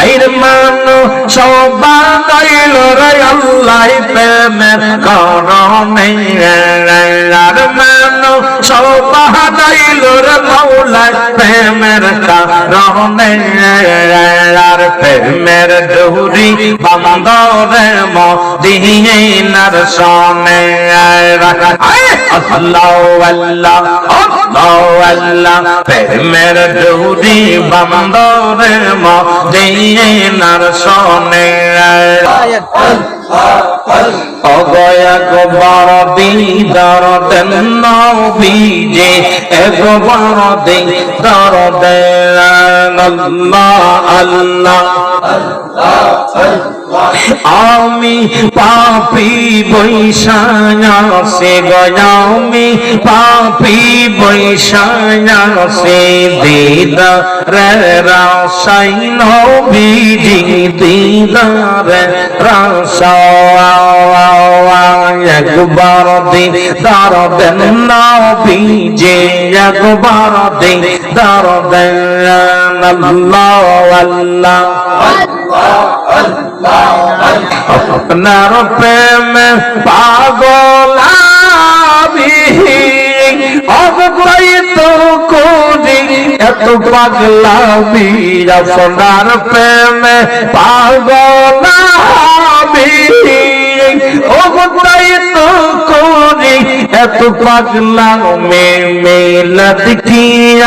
আইর মানু সবানাইল রে আল্লাহ প্রেমের করণে আর মানু সবানাইল রে মৌলাই প্রেমের করণে। আর প্রেমের ডুরি বন্দরে মদিনার সনে আল্লাহ আল্লাহ আল্লাহ আল্লাহ, প্রেমের ডুরি বন্দরে মদিনার সনে অগয়া গোবর দিদার দেন নবীজে একবার দিদার দেন আল্লাহ আল্লাহ। আমি পাপি বৈশায়া সে গয়ামি পাপি বৈশায়া সে দিদা রে রাসাই নবীজি দিদা রে রাসা একবার দিদার দেন নবীজি একবার দিদার দেন আল্লাহ আল্লাহ আপনার প্রেম পাগল অবৈত করি এত পাগলামি আপনার প্রেম পাগল করি এত পাগলামি মেলাদ কি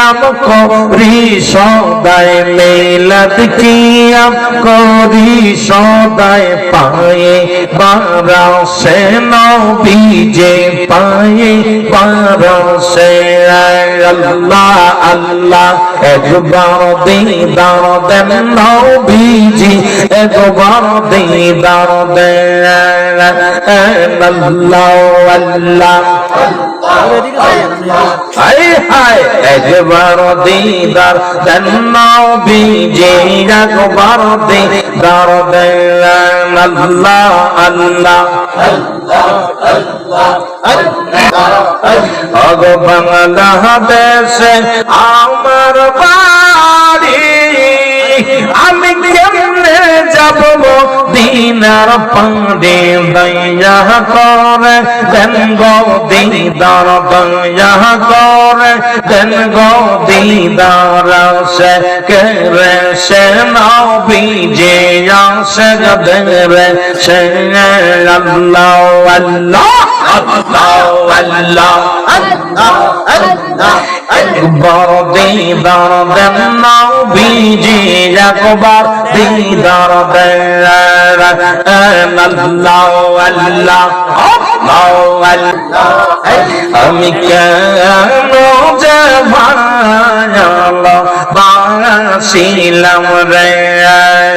আম করি? সদাই মেলাদ কি আম করি? সদাই পায়ে বারাও সে নবীজে পায়ে বারাও সে আল্লাহ আল্লাহ, একবার দিদার দেন নবীজি, একবার দিদার দেন। আল্লাহ আল্লাহ হায় হায় একবার দিদার দেন নবীজি একবার দিদার দেন আল্লাহ আল্লাহ অগ বাংলাদেশে আমার বাড়ি দিনার পাঁডে দয়া করে, দেন গো দিদার দয়া করে, দেন গো দিদার সে করে সে নবী যে আসে গদরে সে আল্লাহ আল্লাহ আল্লাহ আল্লাহ। একবার দিদার দেন নবীজি একবার দিদার দেন আল্লাহ আল্লাহ আমি কেন যে ভালো বাসিলাম রে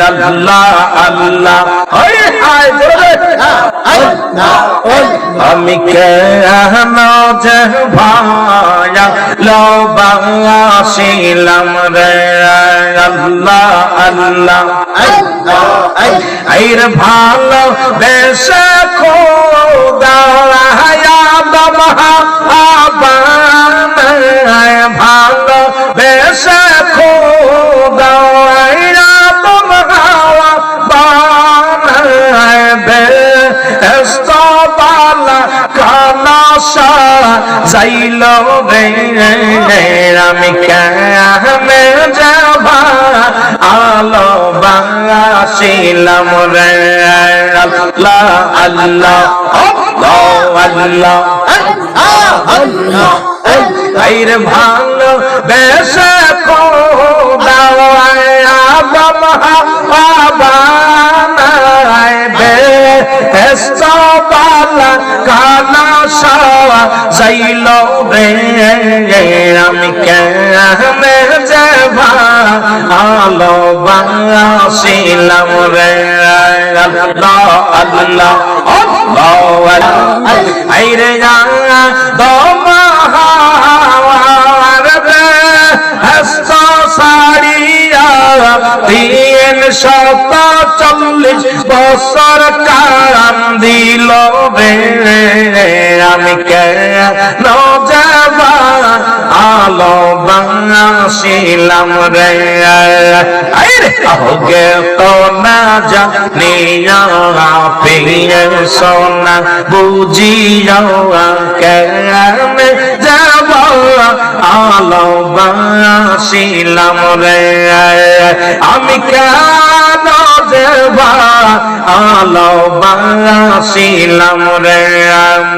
আল্লাহ আল্লাহ আমি কেন যে ভায়া লোবাসিলাম রে আল্লাহ আল্লাহ। আইর ভালো বেশে খোদা ভালো কানাসা যাইল আমি কেমে যাবা? আলো বাংলাশিলাম রে, আল্লাহ আল্লাহ আল্লাহ আল্লাহ আইরে ভালো বেশে বাবা কানা সাওয়া যাইল রে আমি কেমে যাবা আলো বাংলাশিলাম রে আল্লাহ আল্লাহ আল্লাহ আইরে জানা দমাহার রে হস্ত তিন শত চল্লিশ বছর কাম দিল রে। আমি কে নজাবা আলো বাংলা আসিলাম রে। আরে ওগে তো না জানিয়া পিয়ে সোনা বুঝিয়া কেমনে যাব আলো বাসিলাম রে। আমি কেন দেবা আলো বাসিলাম রে?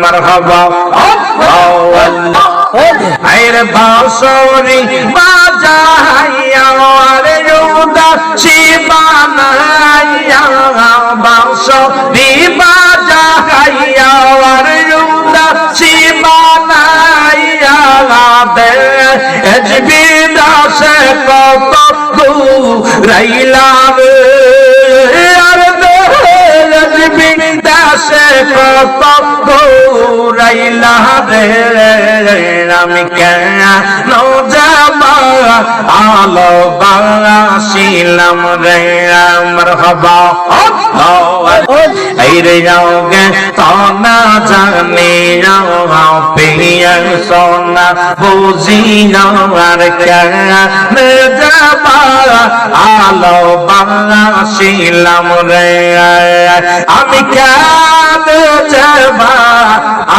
মারহাবা। আল্লাহ। আইরে বাসরি বাজাইয়া রে রুদা শিবানাইয়া বাসরি দে এজবি দাসে কত রাইলাম। আর এজবি দাসে কত গু আমি কেন আলো বাসিলাম রে আমার হবা এই রে যাওগে তো না জানি যাও পিয়া সোনা, বুঝি আর কেন যাবা আলো বাসিলাম রে। আমি কেন যাবা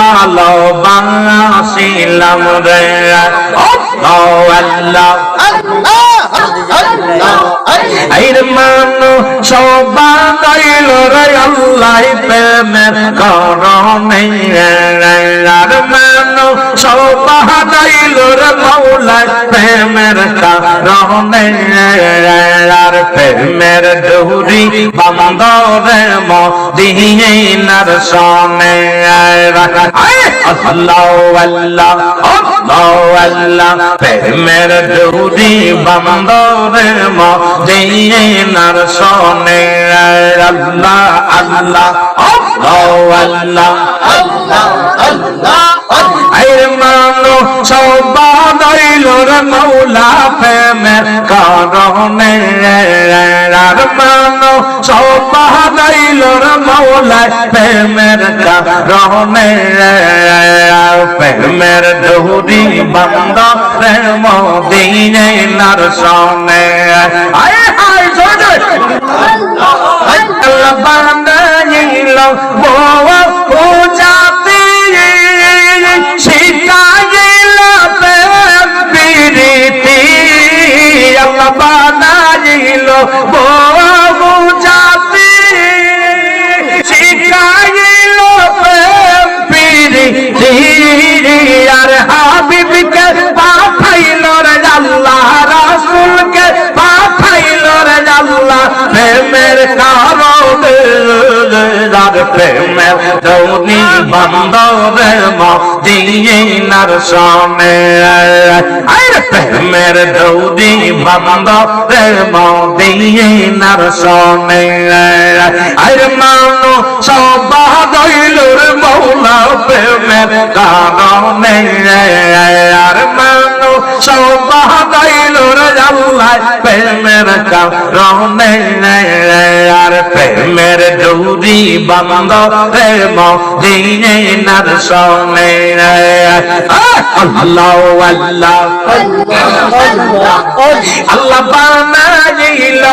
আলো বাসিলাম রে। আল্লাহ আইর মানো সবাইল রে আল্লাহ প্রেমের করণে আর মানো সবাইল রে মৌলা প্রেমের করণে আর প্রেমের ডুরি বন্দরে মদিনার সনে আল্লাহ আল্লাহ আল্লাহ আল্লাহ প্রেমের ডুরি বন্দরে মদিনার সনে আল্লাহ আল্লাহ আল্লাহ আল্লাহ। আইর মানো সবাইল রে মৌলা প্রেমের কারণে আর মানো সবাইল রে মৌলা প্রেমের কারণে প্রেমের ডুরি বন্ধ রে মদিনে নার সনে আয় হায় জয় জয়। আল্লাহ হাবিবকে পাঠাইল রে আল্লাহ রাসূলকে পাঠাইল রে আল্লাহ প্রেমের কারণে প্রেমের দৌনি বন্দরে মদিনার সামনে আর প্রেমের দৌনি বন্দরে মদিনার সামনে আর মানো সবাদইলুর মৌলা প্রেমের কারণে আর মানো সবাদইলুর আল্লাহ প্রেমের কারণে আর প্রেমের দৌরি বন্ধ রে মদিনে নার সনে আল্লাহ আল্লাহ আল্লাহ বানাইল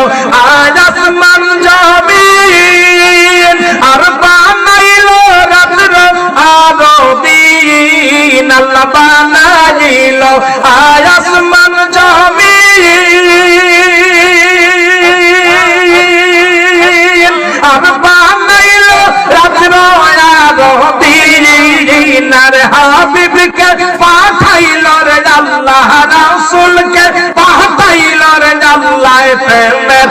আজ আসমান জমিন আর বানাইল রাত্র আরও দিন আল্লাহ আর হাবিবকে পাঠাইল রে আল্লাহ রাসূলকে পাঠাইল রে আল্লাহ প্রেমের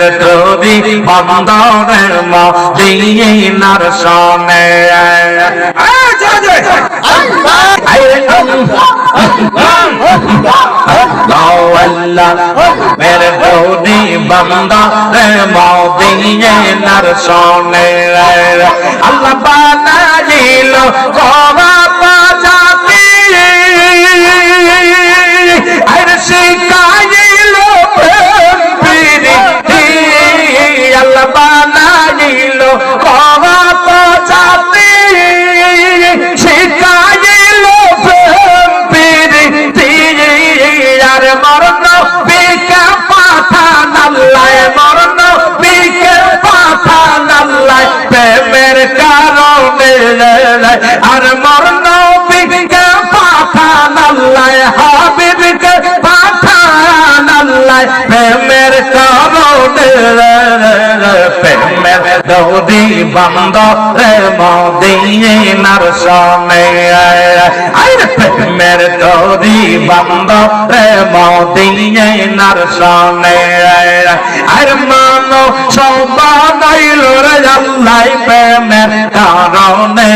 তরি বন্দরে মদিনার সনে মেরে দৌদি বান্দা রে মদিনে নার সোনে আল্লাহ বানাইল গোবা বাজাতি কারণে প্রেমের দৌদি বন্ধ রে মদিনার সনে আরে প্রেমের দৌদি বন্ধ রে মদিনার সনে আর মানো সবাইল রে আল্লাহ প্রেমের কারণে।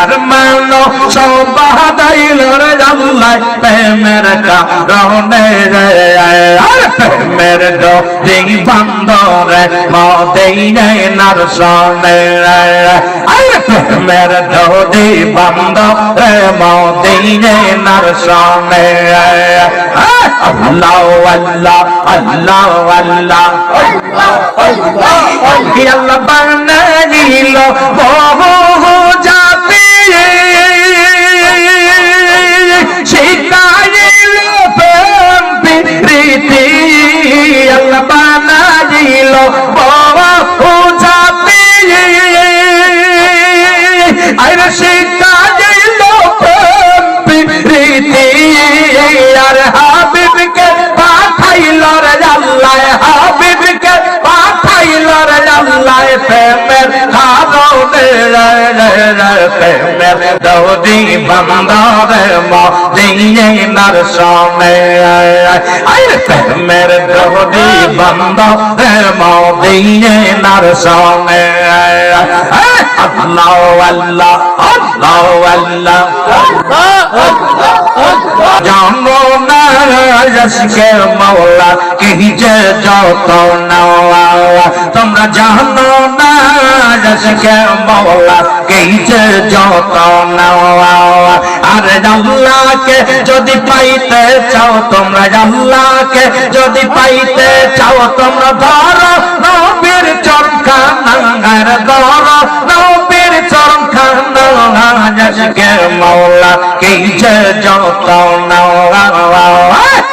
আর মানো সবাইল রে আল্লাহ প্রেমের কারণে। আর প্রেমের দৌদি বন্ধ রে মদিনার সনে আরে প্রেমের দৌদি বন্ধ রে মদিনার সনে আল্লাহ আল্লাহ আল্লাহ আল্লাহ। কি আল্লাহ বানাইল বহু জাতি? প্রেম প্রীতি আল্লাহ বানাইল বহু জাতি। আরে শিকাইল প্রেম প্রীতি আর হাবিবকে পাঠাইল রে আল্লাহ, হাবিবকে পাঠাইল রে আল্লাহ, প্রেমের কারণে প্রেমের দৌদি বন্দরে মদিনার আরে প্রেমের দৌদি বন্দরে মদিনার সামনে আল্লাহ আল্লাহ আল্লাহ আল্লাহ জানো না রসকে কি যে যত নওয়া তোমরা জানো না রসকে কি যে যত নওয়া আরে আল্লাহকে যদি পাইতে চাও তোমরা আল্লাহকে যদি পাইতে চাও তোমরা ধরো নবীর চরখানার ধরো নবীর চরখানা রসকে মৌলা কি যত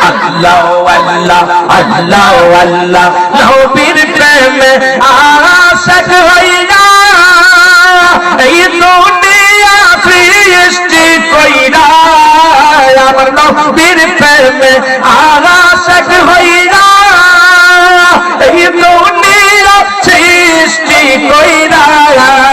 আল্লাহ আল্লাহ আল্লাহ আল্লাহ নবীর প্রেমে আশক হইয়া, এই দুনিয়া সৃষ্টি কইরা, আমার নবীর প্রেমে আশক হইয়া, এই দুনিয়া সৃষ্টি কইরা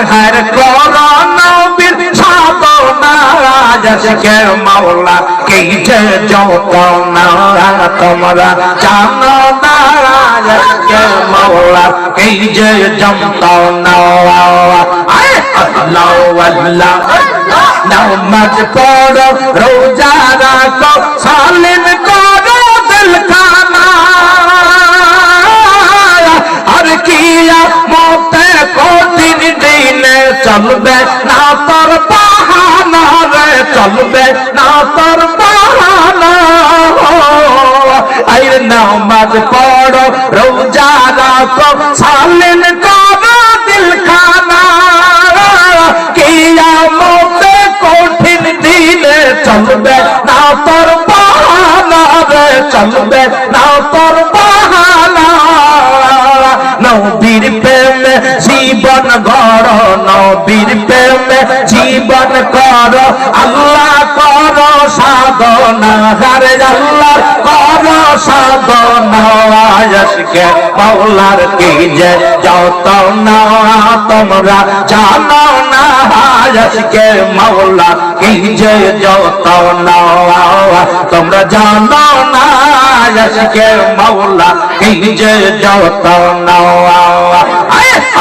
নাহার করানো বীর সাত আজকে মাওলা কে যে যত না তোমরা জানো না, আজকে মাওলা কে যে যত না আল্লাহ আল্লাহ। নামাজ পড়ো, রোজা রাখো, সালিম করো। চলবে না তোর বাহানা রে, চলবে না তোর বাহানা। আইর নামাজ পড়ো, রোজা রাখো সালিম করো দিল খানা কিয়া মতে কঠিন দিনে চলবে না তোর বাহানা রে, চলবে বাহানা নবীর প্রেমে জীবন কর। আল্লাহ কর সাধনা, হারে আল্লাহ কর সাধনা। আজকে মাওলার কি যে যত না তোমরা জানো না? আজকে মাওলা কি যে যত না তোমরা জানো না? আজকে মাওলা কি যে যত না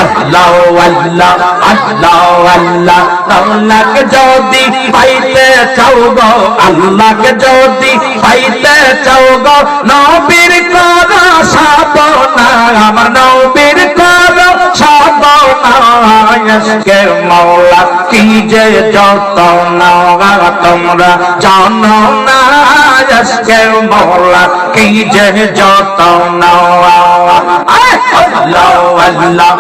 আল্লাহ আল্লাহ আল্লাহ আল্লাহ। আল্লাহকে যদি পাইতে চাও গো, আল্লাহকে যদি পাইতে চাও গো, নবীর কর সাধনা আমার নবীর কর সাধনা আজকে মাওলা, কি যে যত না তোমরা জানো না। আজকে মাওলা, কি যে যত না আল্লাহ আল্লাহ।